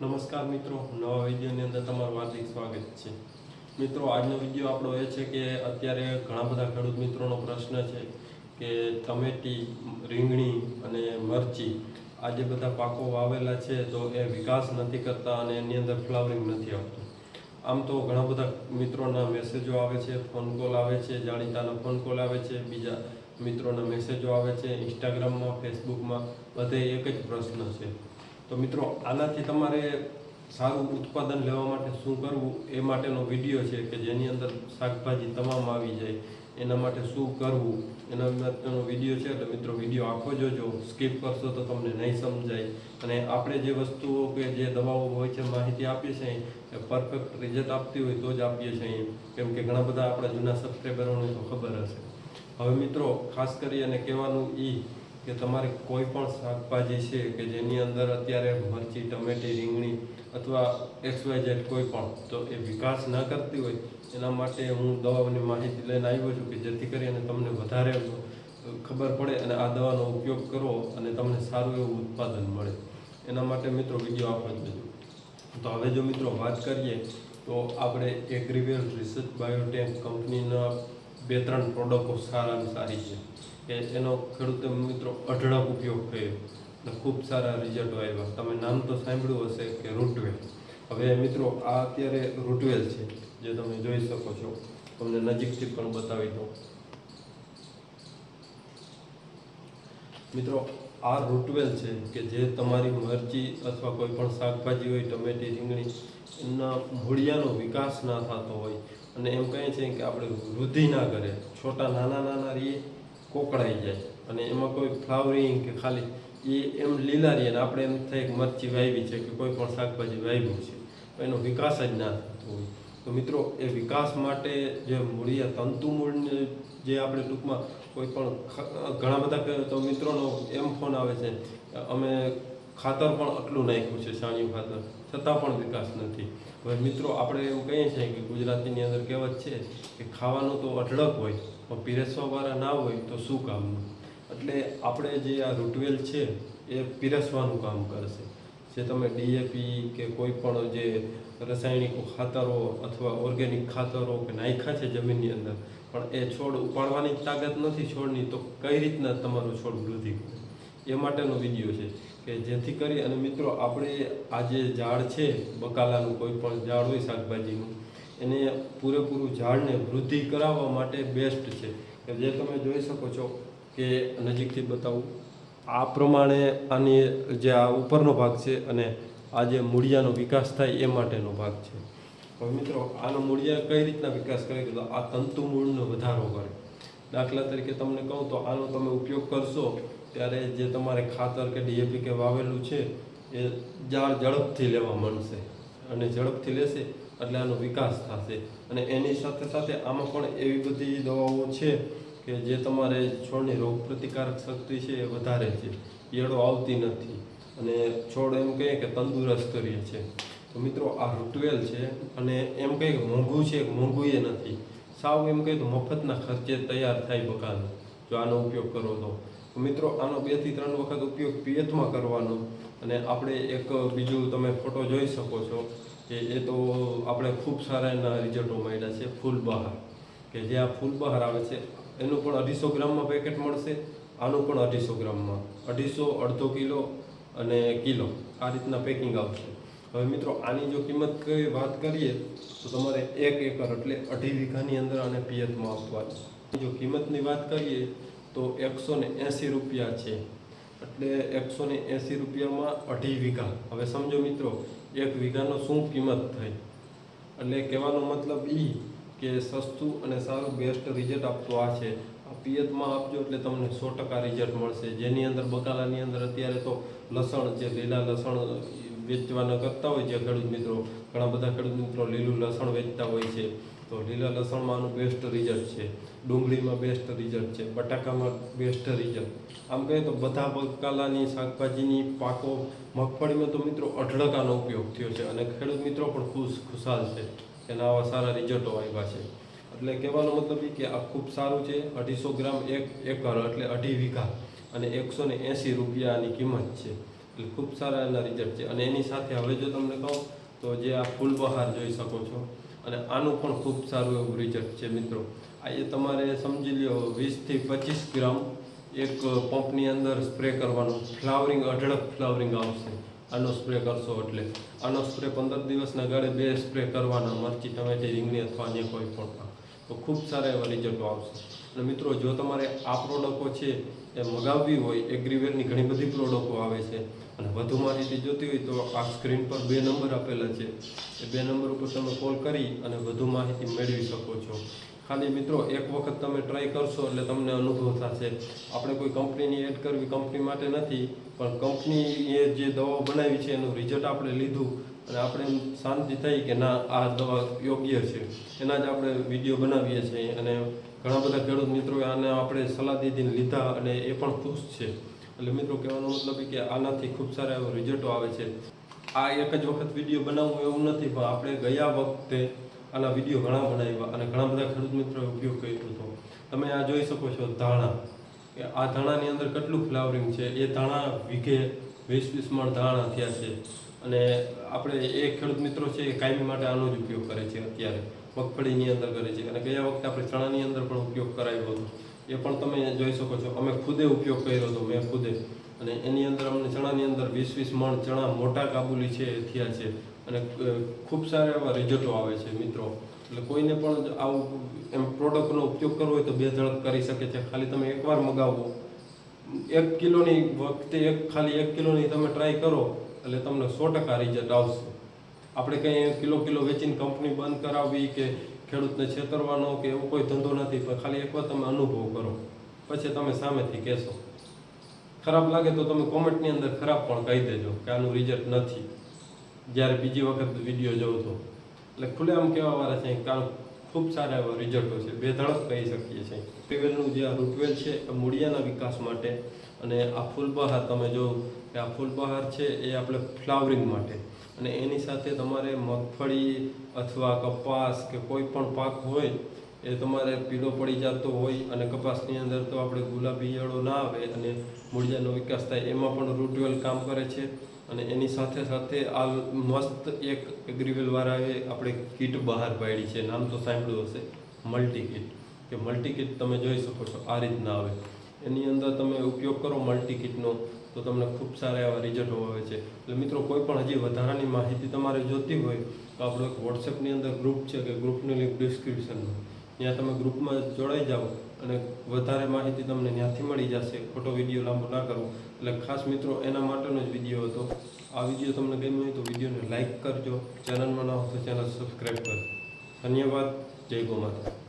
નમસ્કાર મિત્રો, નવા વિડીયોની અંદર તમારું હાર્દિક સ્વાગત છે. મિત્રો, આજનો વીડિયો આપણો એ છે કે અત્યારે ઘણા બધા ખેડૂત મિત્રોનો પ્રશ્ન છે કે ટમેટી, રીંગણી અને મરચી આ જે બધા પાકો વાવેલા છે તો એ વિકાસ નથી કરતા અને એની અંદર ફ્લાવરિંગ નથી આવતું. આમ તો ઘણા બધા મિત્રોના મેસેજો આવે છે, ફોન કોલ આવે છે, જાણીતાના ફોન કોલ આવે છે, બીજા મિત્રોના મેસેજો આવે છે, ઇન્સ્ટાગ્રામમાં, ફેસબુકમાં, બધે એક જ પ્રશ્ન છે. તો મિત્રો, આનાથી તમારે સારું ઉત્પાદન લેવા માટે શું કરવું, એ માટેનો વીડિયો છે કે જેની અંદર શાકભાજી તમામ આવી જાય, એના માટે શું કરવું, એના માટેનો વીડિયો છે. એટલે મિત્રો, વીડિયો આખો જોજો, સ્કીપ કરશો તો તમને નહીં સમજાય. અને આપણે જે વસ્તુઓ કે જે દવાઓ હોય છે, માહિતી આપીએ છીએ એ પરફેક્ટ રિઝલ્ટ આપતી હોય તો જ આપીએ છીએ કેમ કે ઘણા બધા આપણા જૂના સબસ્ક્રાઈબરોને તો ખબર હશે. હવે મિત્રો, ખાસ કરી અને કહેવાનું એ કે તમારે કોઈ પણ શાકભાજી છે કે જેની અંદર અત્યારે મરચી, ટમેટી, રીંગણી અથવા એક્સ વાય ઝેડ કોઈ પણ, તો એ વિકાસ ન કરતી હોય, એના માટે હું દવાઓની માહિતી લઈને આવ્યો છું કે જેથી કરીને તમને વધારે ખબર પડે અને આ દવાનો ઉપયોગ કરો અને તમને સારું એવું ઉત્પાદન મળે. એના માટે મિત્રો વીડિયો આપો જોજો. તો હવે જો મિત્રો વાત કરીએ, તો આપણે એગ્રીવેલ રિસર્ચ બાયોટેક કંપનીના બે ત્રણ પ્રોડક્ટો સારામાં સારી છે. કે એનો ખેડૂતો મિત્રો અઢળક ઉપયોગ કર્યો. અને ખૂબ સારા રિઝલ્ટો આવ્યા. તમે નામ તો સાંભળ્યું હશે કે રૂટવેલ હવે મિત્રો, આ અત્યારે રૂટવેલ છે, જે તમે જોઈ શકો છો. તમને નજીકથી પણ બતાવી દઉં. મિત્રો, આ રૂટવેલ છે કે જે તમારી મરચી અથવા કોઈ પણ શાકભાજી હોય, ટમેટી, રીંગણી એના મૂળિયાનો વિકાસ ના થતો હોય. અને એમ કહે છે કે આપણે વૃદ્ધિ ના કરે. છોટા નાના નાના રહીએ કોકડાઈ જાય અને એમાં કોઈ ફ્લાવરિંગ કે ખાલી એ એમ લીલા રહીએ અને આપણે એમ થાય કે મરચી વાવી છે કે કોઈ પણ શાકભાજી વાવ્યું છે એનો વિકાસ જ ના થતો હોય. તો મિત્રો, એ વિકાસ માટે જે મૂળિયા તંતુ મૂળને જે આપણે ટૂંકમાં કોઈ પણ ઘણા બધા તો મિત્રોનો એમ ફોન આવે છે, અમે ખાતર પણ આટલું નાખ્યું છે, સાણિયું ખાતર, છતાં પણ વિકાસ નથી. હવે મિત્રો, આપણે એમ કહીએ છીએ કે ગુજરાતીની અંદર કહેવત છે કે ખાવાનું તો અઢળક હોય પીરસવાવાળા ના હોય તો શું કામનું? એટલે આપણે જે આ રૂટવેલ છે, એ પીરસવાનું કામ કરશે. જે તમે ડીએપી કે કોઈ પણ જે રાસાયણિક ખાતરો અથવા ઓર્ગેનિક ખાતરો કે નાખ્યા છે જમીનની અંદર, પણ એ છોડ ઉપાડવાની તાકાત નથી છોડની, તો કઈ રીતના તમારો છોડ વૃદ્ધિ એ માટેનો વીડિયો છે કે જેથી કરી અને મિત્રો, આપણે આ જે ઝાડ છે, બકાલાનું કોઈ પણ ઝાડ હોય શાકભાજીનું એને પૂરેપૂરું ઝાડને વૃદ્ધિ કરાવવા માટે બેસ્ટ છે. કે જે તમે જોઈ શકો છો કે નજીકથી બતાવું, આ પ્રમાણે આની જે આ ઉપરનો ભાગ છે અને આ જે મૂળિયાનો વિકાસ થાય એ માટેનો ભાગ છે. હવે મિત્રો, આનો મૂળિયા કઈ રીતના વિકાસ કરે કે તો આ તંતુ મૂળનો વધારો કરે. દાખલા તરીકે તમને કહું તો આનો તમે ઉપયોગ કરશો ત્યારે જે તમારે ખાતર કે ડીએપી કે વાવેલું છે એ ઝાડ ઝડપથી લેવા માંડશે. અને ઝડપથી લેશે એટલે આનો વિકાસ થશે. અને એની સાથે સાથે આમાં પણ એવી બધી દવાઓ છે કે જે તમારે છોડની રોગ પ્રતિકારક શક્તિ છે એ વધારે છે. ઈયળો આવતી નથી. અને છોડ એમ કહીએ કે તંદુરસ્ત રહે છે. તો મિત્રો, આ રૂટવેલ છે અને એમ કહે કે મોંઘું છે, મોંઘું એ નથી. સાવ એમ કહે તો મફતના ખર્ચે તૈયાર થાય બકાલો જો આનો ઉપયોગ કરો તો મિત્રો, આનો બેથી ત્રણ વખત ઉપયોગ પિયતમાં કરવાનો. અને આપણે એક બીજું તમે ફોટો જોઈ શકો છો. કે એ તો આપણે ખૂબ સારા એના રિઝલ્ટો મળ્યા છે, ફૂલ બહાર. કે જે આ ફૂલ બહાર આવે છે, એનું પણ અઢીસો ગ્રામમાં પેકેટ મળશે, આનું પણ અઢીસો ગ્રામમાં. અઢીસો, અડધો કિલો અને કિલો. આ રીતના પેકિંગ આવશે. હવે મિત્રો, આની જો કિંમત વાત કરીએ, તો તમારે એક એકર એટલે અઢી વીઘાની અંદર આને પિયતમાં આપવાની જો કિંમતની વાત કરીએ, તો એકસો ને એંસી રૂપિયા છે. એટલે એકસો ને એંસી રૂપિયામાં અઢી વીઘા. હવે સમજો મિત્રો, એક વીઘાનો શું કિંમત થઈ? એટલે કહેવાનો મતલબ એ કે સસ્તું અને સારું બેસ્ટ રિઝલ્ટ આપતો આ છે. આ પિયતમાં આપજો એટલે તમને સો ટકા રિઝલ્ટ મળશે. જેની અંદર બકાલાની અંદર અત્યારે તો લસણ જે લીલા લસણ વેચવાના કરતા હોય છે ખેડૂત મિત્રો. ઘણા બધા ખેડૂત મિત્રો લીલું લસણ વેચતા હોય છે. તો લીલા લસણમાં આનું બેસ્ટ રિઝલ્ટ છે. ડુંગળીમાં બેસ્ટ રિઝલ્ટ છે. બટાકામાં બેસ્ટ રિઝલ્ટ આમ કહીએ તો બધા બકાલાની શાકભાજીની પાકો મગફળીમાં તો મિત્રો અઢળકાનો ઉપયોગ થયો છે અને ખેડૂત મિત્રો પણ ખુશ, ખુશાલ છે એના આવા સારા રિઝલ્ટો આવ્યા છે. એટલે કહેવાનો મતલબ એ કે આ ખૂબ સારું છે. અઢીસો ગ્રામ એક એકર એટલે અઢી વીઘા અને એકસો ને એંસી રૂપિયાની કિંમત છે. એટલે ખૂબ સારા એના રિઝલ્ટ છે. અને એની સાથે હવે જો તમને કહું તો જે આ ફૂલ બહાર જોઈ શકો છો અને આનું પણ ખૂબ સારું એવું રિઝલ્ટ છે મિત્રો. આ એ તમારે સમજી લ્યો, વીસથી પચીસ ગ્રામ એક પંપની અંદર સ્પ્રે કરવાનું. ફ્લાવરિંગ અઢળક ફ્લાવરિંગ આવશે. આનો સ્પ્રે કરશો એટલે. આનો સ્પ્રે પંદર દિવસના ગાળે બે સ્પ્રે કરવાના, મરચી ટમેટી રીંગણી અથવા અન્ય કોઈ પણ તો ખૂબ સારા એવા રિઝલ્ટો આવશે. અને મિત્રો, જો તમારે આ પ્રોડક્ટો છે એ મગાવવી હોય એગ્રીવેરની ઘણી બધી પ્રોડક્ટો આવે છે. અને વધુ માહિતી જોતી હોય તો આ સ્ક્રીન પર બે નંબર આપેલા છે. એ બે નંબર ઉપર તમે કોલ કરી અને વધુ માહિતી મેળવી શકો છો. ખાલી મિત્રો, એક વખત તમે ટ્રાય કરશો એટલે તમને અનુભવ થશે. આપણે કોઈ કંપનીની એડ કરવી કંપની માટે નથી, પણ કંપનીએ જે દવાઓ બનાવી છે એનું રિઝલ્ટ આપણે લીધું અને આપણે શાંતિ થઈ કે ના, આ દવા યોગ્ય છે. એના જ આપણે વીડિયો બનાવીએ છીએ અને ઘણા બધા ખેડૂત મિત્રોએ આને આપણે સલાહ દીધીને લીધા અને એ પણ ખુશ છે. એટલે મિત્રો, કહેવાનો મતલબ કે આનાથી ખૂબ સારા એવા રિઝલ્ટો આવે છે. આ એક જ વખત વીડિયો બનાવવું એવું નથી, પણ આપણે ગયા વખતે આના વીડિયો ઘણા બનાવ્યા અને ઘણા બધા ખેડૂત મિત્રોએ ઉપયોગ કર્યો હતો. તમે આ જોઈ શકો છો ધાણા. કે આ ધાણાની અંદર કેટલું ફ્લાવરિંગ છે? એ ધાણા વીઘે વીસ વીસ મણ ધાણા થયા છે. અને આપણે એ ખેડૂત મિત્રો છે એ કાયમી માટે આનો જ ઉપયોગ કરે છે અત્યારે. મગફળીની અંદર કરે છે. અને ગયા વખતે આપણે ચણાની અંદર પણ ઉપયોગ કરાવ્યો હતો. એ પણ તમે જોઈ શકો છો. અમે ખુદે ઉપયોગ કર્યો હતો, મેં ખુદે. અને એની અંદર અમને ચણાની અંદર વીસ વીસ મણ ચણા મોટા કાબુલી છે, એ થયા છે. અને ખૂબ સારા એવા રિઝલ્ટો આવે છે, મિત્રો. એટલે કોઈને પણ આવું એમ પ્રોડક્ટનો ઉપયોગ કરવો હોય તો બે ઝડપ કરી શકે છે. ખાલી તમે એકવાર મગાવો. એક કિલોની વખતે એક, ખાલી એક કિલોની તમે ટ્રાય કરો, એટલે તમને સો ટકા રિઝલ્ટ આવશે. આપણે કંઈ કિલો કિલો વેચીને કંપની બંધ કરાવવી કે ખેડૂતને છેતરવાનો કે એવો કોઈ ધંધો નથી, પણ ખાલી એકવાર તમે અનુભવ કરો. પછી તમે સામેથી કહેશો. ખરાબ લાગે તો તમે કોમેન્ટની અંદર ખરાબ પણ કહી દેજો કે આનું રિઝલ્ટ નથી. જ્યારે બીજી વખત વીડિયો જોઉં તો. એટલે ખુલ્લેઆમ કહેવાવાળા છે કે ખૂબ સારા એવા રિઝલ્ટો છે. બે ધડક કહી શકીએ છીએ. ટ્યુબવેલનું જે આ રૂટવેલ છે, એ મૂળિયાના વિકાસ માટે અને આ ફૂલબહાર તમે જો કે આ ફૂલબહાર છે, એ આપણે ફ્લાવરિંગ માટે. અને એની સાથે તમારે મગફળી અથવા કપાસ કે કોઈ પણ પાક હોય, એ તમારે પીળો પડી જતો હોય અને કપાસની અંદર તો આપણે ગુલાબી ઈયળો ના આવે અને મૂળિયાનો વિકાસ થાય, એમાં પણ રૂટવેલ કામ કરે છે. અને એની સાથે સાથે આ મસ્ત એક એગ્રીવેલવાળાએ આપણે કીટ બહાર પાડી છે, નામ તો સાંભળ્યું હશે મલ્ટી કીટ કે મલ્ટી કીટ તમે જોઈ શકો છો, આ રીતના આવે. એની અંદર તમે ઉપયોગ કરો મલ્ટી કીટનો તો તમને ખૂબ સારા એવા રિઝલ્ટો આવે છે. એટલે મિત્રો, કોઈ પણ હજી વધારાની માહિતી તમારે જોતી હોય, તો આપણો એક વોટ્સએપની અંદર ગ્રુપ છે કે ગ્રુપની લિંક ડિસ્ક્રિપ્શનમાં ત્યાં તમે ગ્રુપમાં જોડાઈ જાઓ અને વધારે માહિતી તમને ત્યાંથી મળી જશે. ખોટો વીડિયો લાંબો ના કરવો. એટલે ખાસ મિત્રો, એના માટેનો જ વીડિયો હતો. આ વીડિયો તમને ગમ્યો હોય તો વિડીયોને લાઇક કરજો. ચેનલમાં ના હો તો ચેનલ સબસ્ક્રાઈબ કરજો. ધન્યવાદ. જય ગો માતા